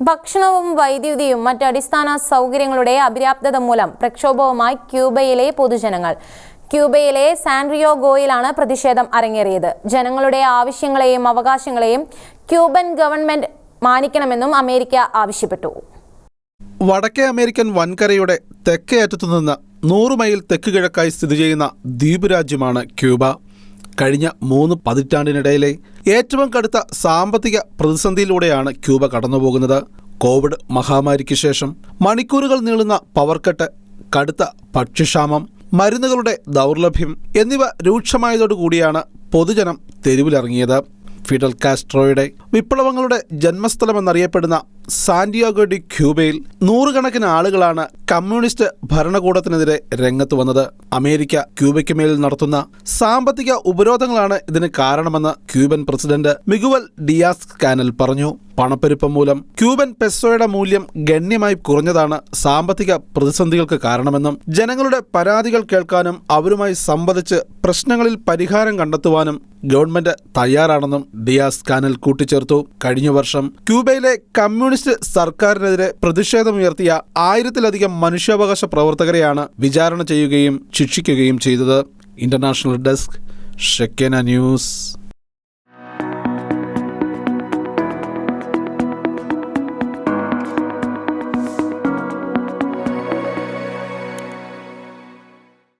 ഭക്ഷണവും വൈദ്യുതിയും മറ്റ് അടിസ്ഥാന സൗകര്യങ്ങളുടെ അപര്യാപ്തത മൂലം പ്രക്ഷോഭവുമായി ക്യൂബയിലെ പൊതുജനങ്ങൾ. ക്യൂബയിലെ സാൻറിയോഗോയിലാണ് പ്രതിഷേധം അരങ്ങേറിയത്. ജനങ്ങളുടെ ആവശ്യങ്ങളെയും അവകാശങ്ങളെയും ക്യൂബൻ ഗവൺമെന്റ് മാനിക്കണമെന്നും അമേരിക്ക ആവശ്യപ്പെട്ടു. വടക്കേ അമേരിക്കൻ വൻകരയുടെ തെക്കേ അറ്റത്തുനിന്ന് നൂറ് മൈൽ തെക്ക് കിഴക്കായി സ്ഥിതി ചെയ്യുന്ന ദ്വീപ് രാജ്യമാണ് ക്യൂബ. കഴിഞ്ഞ മൂന്ന് പതിറ്റാണ്ടിനിടയിലെ ഏറ്റവും കടുത്ത സാമ്പത്തിക പ്രതിസന്ധിയിലൂടെയാണ് ക്യൂബ കടന്നുപോകുന്നത്. കോവിഡ് മഹാമാരിക്ക് ശേഷം മണിക്കൂറുകൾ നീളുന്ന പവർ കട്ട് കടുത്ത ഭക്ഷ്യക്ഷാമം മരുന്നുകളുടെ ദൗർലഭ്യം എന്നിവ രൂക്ഷമായതോടുകൂടിയാണ് പൊതുജനം തെരുവിലിറങ്ങിയത്. ഫിഡൽ കാസ്ട്രോയുടെ വിപ്ലവങ്ങളുടെ ജന്മസ്ഥലമെന്നറിയപ്പെടുന്ന സാന്റിയാഗോ ഡി ക്യൂബയിൽ നൂറുകണക്കിന് ആളുകളാണ് കമ്മ്യൂണിസ്റ്റ് ഭരണകൂടത്തിനെതിരെ രംഗത്ത് വന്നത് അമേരിക്ക ക്യൂബയ്ക്ക് മേൽ നടത്തുന്ന സാമ്പത്തിക ഉപരോധങ്ങളാണ് ഇതിന് കാരണമെന്ന് Cuban president Miguel Diaz Canel പറഞ്ഞു. പണപ്പെരുപ്പം മൂലം ക്യൂബൻ പെസോയുടെ മൂല്യം ഗണ്യമായി കുറഞ്ഞതാണ് സാമ്പത്തിക പ്രതിസന്ധികൾക്ക് കാരണമെന്നും ജനങ്ങളുടെ പരാതികൾ കേൾക്കാനും അവരുമായി സംവദിച്ച് പ്രശ്നങ്ങളിൽ പരിഹാരം കണ്ടെത്തുവാനും ഗവൺമെന്റ് തയ്യാറാണെന്നും ഡിയാസ് കാനൽ കൂട്ടിച്ചേർത്തു. കഴിഞ്ഞ വർഷം ക്യൂബയിലെ കമ്മ്യൂണിസ്റ്റ് സർക്കാരിനെതിരെ പ്രതിഷേധമുയർത്തിയ ആയിരത്തിലധികം മനുഷ്യാവകാശ പ്രവർത്തകരെയാണ് വിചാരണ ചെയ്യുകയും ശിക്ഷിക്കുകയും ചെയ്തത്. International desk Shekinah news.